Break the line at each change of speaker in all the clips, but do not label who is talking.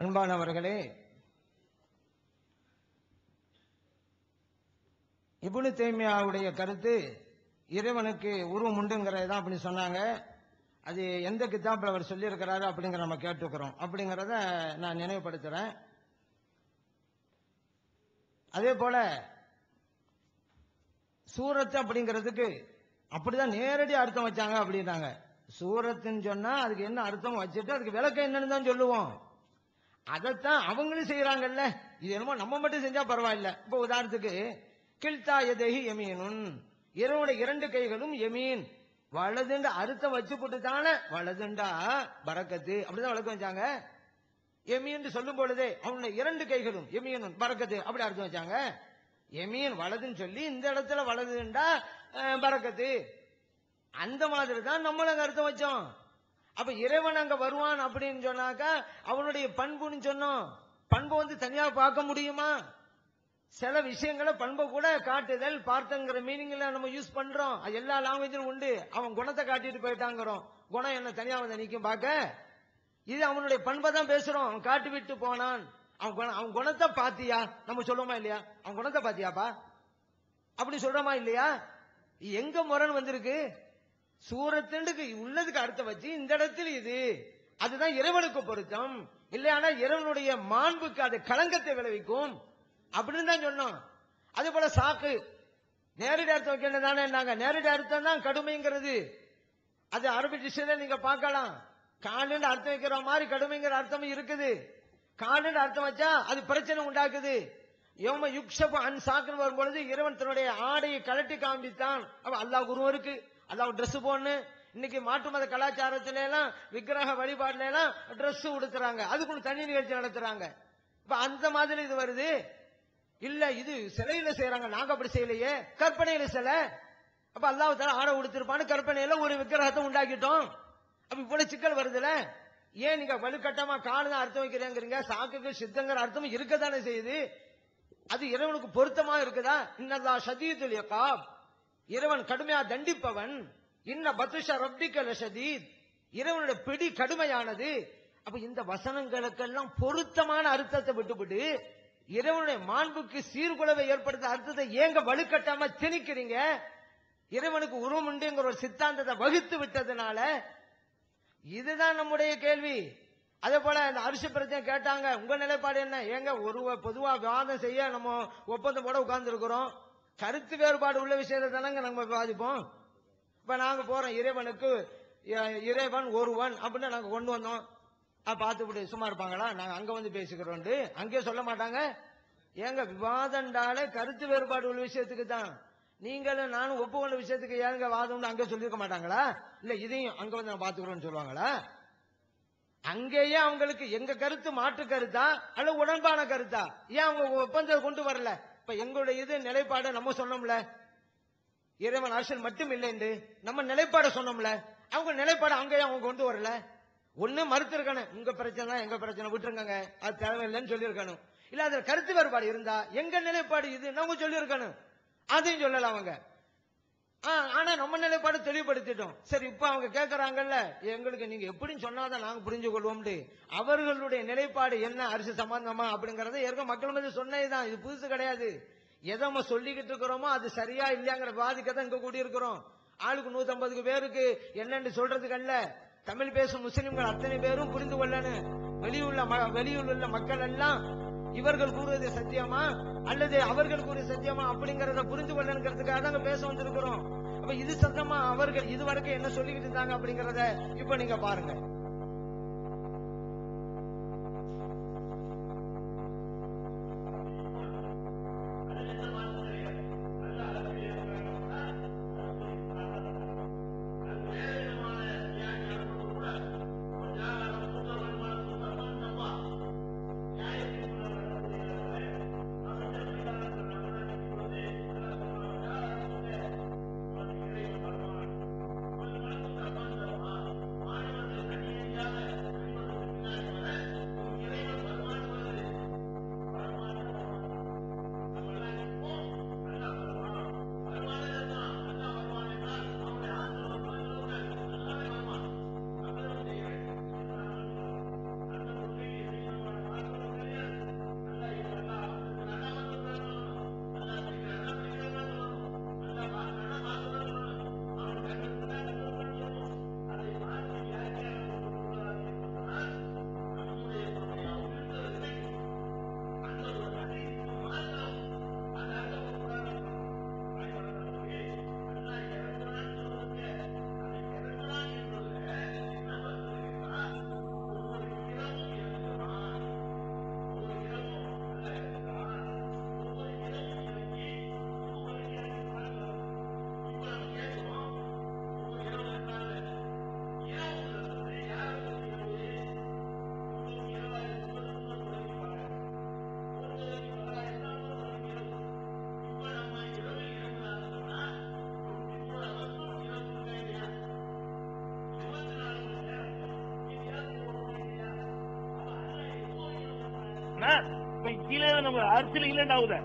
அன்பானவர்களே இப்னு தேமியாவுடைய கருத்து இறைவனுக்கு உருவம் உண்டுங்கிறது தான் அப்படி சொன்னாங்க. அது எந்த கித்தாப்பில் அவர் சொல்லியிருக்கிறாரு அப்படிங்கிற நம்ம கேட்டுக்கிறோம். அப்படிங்கிறத நான் நினைவுபடுத்துறேன். அதே போல சூரத் அப்படிங்கிறதுக்கு அப்படிதான் நேரடி அர்த்தம் வச்சாங்க அப்படின்னாங்க. சூரத்துன்னு சொன்னா அதுக்கு என்ன அர்த்தம் வச்சுட்டு அதுக்கு விளக்கம் என்னன்னு தான் சொல்லுவோம். அதைத்தான் அவங்களும் செய்யறாங்கல்ல இது என்னமோ நம்ம மட்டும் செஞ்சா பரவாயில்ல. இப்போ உதாரணத்துக்கு கில்தா எதேஹி எமீனுன் இரவோட இரண்டு கைகளும் எமீன் வலதுண்ட அறுத்தம் வச்சு போட்டு தானே வலதுண்டா பறக்கத்து. அப்படிதான் வழக்கம் வச்சாங்க. எமீன் சொல்லும் பொழுதே அவனுடைய இரண்டு கைகளும் எமீனும் பறக்கத்து. அப்படி அர்த்தம் வச்சாங்க. எமீன் வலதுன்னு சொல்லி இந்த இடத்துல வலதுண்டா பறக்கத்து. அந்த மாதிரி தான் நம்மளும் அர்த்தம் வச்சோம். அப்ப இறைவன் அங்க வருவான் அப்படின்னு சொன்னாக்கா அவனுடைய பண்புன்னு சொன்னோம். பண்பை வந்து தனியா பார்க்க முடியுமா? சில விஷயங்களை பண்பை கூட காட்டுதல் பார்த்துங்கிற மீனிங்ல நம்ம யூஸ் பண்றோம். அது எல்லா லாங்குவேஜிலும் உண்டு. அவன் குணத்தை காட்டிட்டு போயிட்டாங்கிறோம். குணம் என்ன தனியா வந்து நிற்கும் பார்க்க? இது அவனுடைய பண்பை தான் பேசுறோம். அவன் காட்டி விட்டு போனான். அவன் அவன் குணத்தை பாத்தியா நம்ம சொல்லுவோமா இல்லையா? அவன் குணத்தை பாத்தியாப்பா அப்படி சொல்றோமா இல்லையா? எங்க முரண் வந்திருக்கு? சூரத்துண்டுக்கு உள்ளதுக்கு அர்த்தம் வச்சு இந்த இடத்துல இது. அதுதான் இறைவனுக்கு பொருத்தம். இல்லையானா இறைவனுடைய மாண்புக்கு அது களங்கத்தை விளைவிக்கும். அப்படின்னு தான் சொன்னோம். அது போல சாக்கு. நேரடி அர்த்தம் வைக்கின்றதானே நாங்க. நேரடி அர்த்தம் தான் கடுமைங்கிறது. அது அரபி டிஷ்ல நீங்க பார்க்கலாம். காலுன்னு அர்த்தம் வைக்கிற மாதிரி கடுமைங்கிற அர்த்தம் இருக்குது. காலுன்னு அர்த்தம் வச்சா அது பிரச்சனை உண்டாக்குது. யோம யுக்ஷப் அன் சாக்குன்னு வரும்பொழுது இறைவன் தன்னுடைய ஆடையை கழட்டி காண்பித்தான். அப்ப அல்லாஹ் குரு இருக்கு. அல்லாஹ் ட்ரெஸ் போடணு இன்னைக்கு மாற்று மத கலாச்சாரத்தில எல்லாம் விக்கிரக வழிபாடுல எல்லாம் ட்ரெஸ் உடுத்துறாங்க. அதுக்குள்ள தனி நிகழ்ச்சி நடத்துறாங்க. இப்ப அந்த மாதிரி இது வருது. இல்ல இது சிலையில செய்யறாங்க நாங்க அப்படி செய்யலையே. கற்பனையில சிலை. அப்ப அல்லாஹ் தால ஆடை உடுத்திருப்பான்னு கற்பனையில ஒரு விக்கிரகத்தை உண்டாக்கிட்டோம். அப்ப இவ்வளவு சிக்கல் வருதுல. ஏன் நீங்க வலுக்கட்டமா காலு தான் அர்த்தம் வைக்கிறேங்கிறீங்க? சாக்குக்கு சித்தங்கிற அர்த்தம் இருக்கத்தானே செய்யுது. அது இறைவனுக்கு பொருத்தமா இருக்குதா? இன்னதா ஷதீதுல் இறைவன் கடுமையா தண்டிப்பவன். இன்ன பத்துஷ ரப்பிக்க சதீத் இறைவனுடைய பிடி கடுமையானது. அப்ப இந்த வசனங்களுக்கெல்லாம் பொருத்தமான அர்த்தத்தை விட்டுவிட்டு இறைவனுடைய மாண்புக்கு சீர்குலைவை ஏற்படுத்த அர்த்தத்தை ஏங்க வலுக்கட்டாம திணிக்கிறீங்க? இறைவனுக்கு உருவம் உண்டுங்கிற ஒரு சித்தாந்தத்தை வகுத்து விட்டதுனால இதுதான் நம்முடைய கேள்வி. அதே போல இந்த அரிசி பிரச்சனை கேட்டாங்க உங்க நிலைப்பாடு என்ன? ஏங்க ஒரு பொதுவா விவாதம் செய்ய நம்ம ஒப்பந்தம் போட உட்கார்ந்து இருக்கிறோம் கருத்து வேறுபாடு உள்ள விஷயத்தை தானங்க நம்ம விவாதிப்போம். இப்ப நாங்க போறோம் இறைவனுக்கு இறைவன் ஒருவன் அப்படின்னு நாங்க கொண்டு வந்தோம். பார்த்துட்டு சும்மா இருப்பாங்களா? நாங்க அங்க வந்து பேசிக்கிறோம் அங்கே சொல்ல மாட்டாங்க. ஏங்க விவாதண்டாலே கருத்து வேறுபாடு உள்ள விஷயத்துக்கு தான். நீங்களும் நானும் ஒப்புக்கொண்ட விஷயத்துக்கு ஏங்க வாதம்னு அங்கே சொல்லியிருக்க மாட்டாங்களா? இல்ல இதையும் அங்க வந்து நான் பாத்துக்கிறோம்னு சொல்லுவாங்களா? அங்கேயே அவங்களுக்கு எங்க கருத்து மாற்று கருத்தா? அல்ல உடன்பான கருத்தா? ஏன் அவங்க ஒப்பந்தத்தை கொண்டு வரல? இப்ப எங்களுடைய இது நிலைப்பாடு நம்ம சொன்னோம்ல. இறைவன் அரசியல் மட்டும் இல்லைன்னு நம்ம நிலைப்பாடை சொன்னோம்ல. அவங்க நிலைப்பாடு அங்கேயே அவங்க கொண்டு வரல. ஒண்ணு மறுத்திருக்கணும். உங்க பிரச்சனை தான் எங்க பிரச்சனை விட்டுருங்க அது தேவையில்லைன்னு சொல்லியிருக்கணும். இல்ல அதுல கருத்து வேறுபாடு இருந்தா எங்க நிலைப்பாடு இது நம்ம சொல்லியிருக்கணும். அதையும் சொல்லல அவங்க. ஆனா நம்ம நிலைப்பாடு தெளிவுபடுத்திட்டோம். சரி இப்ப அவங்க கேக்குறாங்கல்ல எங்களுக்கு நீங்க எப்படின்னு சொன்னாதான் நாங்க புரிஞ்சு கொள்வோம்னு அவர்களுடைய நிலைப்பாடு என்ன அரிசி சம்பந்தமா அப்படிங்கறத ஏற்க மக்கள் மீது சொன்னதுதான். இது புதுசு கிடையாது. எதை நம்ம சொல்லிக்கிட்டு இருக்கிறோமோ அது சரியா இல்லையாங்கிற பாதிக்க தான் இங்க கூடியிருக்கிறோம். ஆளுக்கு நூத்தி ஐம்பதுக்கு பேருக்கு என்னன்னு சொல்றதுக்கு அல்ல தமிழ் பேசும் முஸ்லிம்கள் அத்தனை பேரும் புரிந்து கொள்ளணும். வெளியுள்ள ம- உள்ள மக்கள் எல்லாம் இவர்கள் கூறுவது சத்தியமா? அல்லது அவர்கள் கூறிய சத்தியமா? அப்படிங்கறத புரிந்து கொள்ளணுங்கிறதுக்காக தாங்க பேச வந்திருக்கிறோம். அப்ப இது சத்தமா? அவர்கள் இது வரைக்கும் என்ன சொல்லிக்கிட்டு இருந்தாங்க அப்படிங்கறத இப்ப நீங்க பாருங்க.
கீழே நம்ம அரசியல் இல்லைன்னு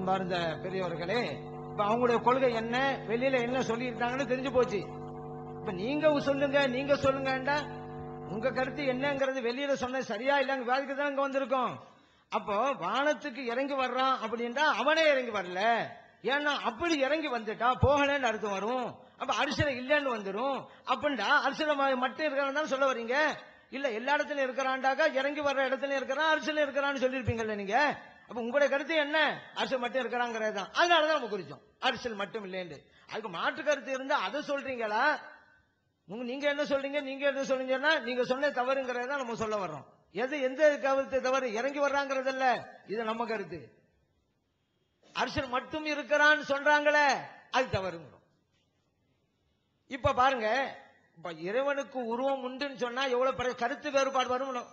அன்பார்ந்த பெரியவர்களே இப்ப அவங்களுடைய கொள்கை என்ன வெளியில என்ன சொல்லியிருக்காங்கன்னு தெரிஞ்சு போச்சு. இப்ப நீங்க சொல்லுங்க நீங்க சொல்லுங்கண்டா உங்க கருத்து என்னங்கிறது வெளியில சொன்ன சரியா இல்லைங்க வேலைக்கு தான் இங்க வந்திருக்கோம். அப்போ வானத்துக்கு இறங்கி வர்றான் அப்படின்னா அவனே இறங்கி வரல. ஏன்னா அப்படி இறங்கி வந்துட்டா போகலன்னு அர்த்தம் வரும். அப்ப அரிசனை இல்லைன்னு வந்துடும் அப்படின்டா அரிசனை மட்டும் இருக்கிறான் சொல்ல வரீங்க? இல்ல எல்லா இடத்துலயும் இருக்கிறான்டாக்கா இறங்கி வர்ற இடத்துல இருக்கிறான் அரிசனை இருக்கிறான்னு சொல்லியிருப்பீங்கல்ல நீங்க? அப்ப உங்களுடைய கருத்து என்ன? அரசியல் மட்டும் இருக்கிறாங்கிறது தான் அதனாலதான் நம்ம குறிச்சோம். அரசியல் மட்டும் இல்லைன்னு. அதுக்கு மாற்று கருத்து இருந்தா அதை சொல்றீங்களா? உங்க நீங்க என்ன சொல்றீங்க? நீங்க என்ன சொல்றீங்கன்னா நீங்க சொன்ன தவறுங்கிறத நம்ம சொல்ல வர்றோம். எது எந்த கருத்து தவறு? இறங்கி வர்றாங்கிறது இல்ல இது நம்ம கருத்து. அரசன் மட்டும் இருக்கிறான்னு சொல்றாங்களே அது தவறுங்கிறோம். இப்ப பாருங்க இப்ப இறைவனுக்கு உருவம் உண்டுன்னு சொன்னா எவ்வளவு கருத்து வேறுபாடு வரும்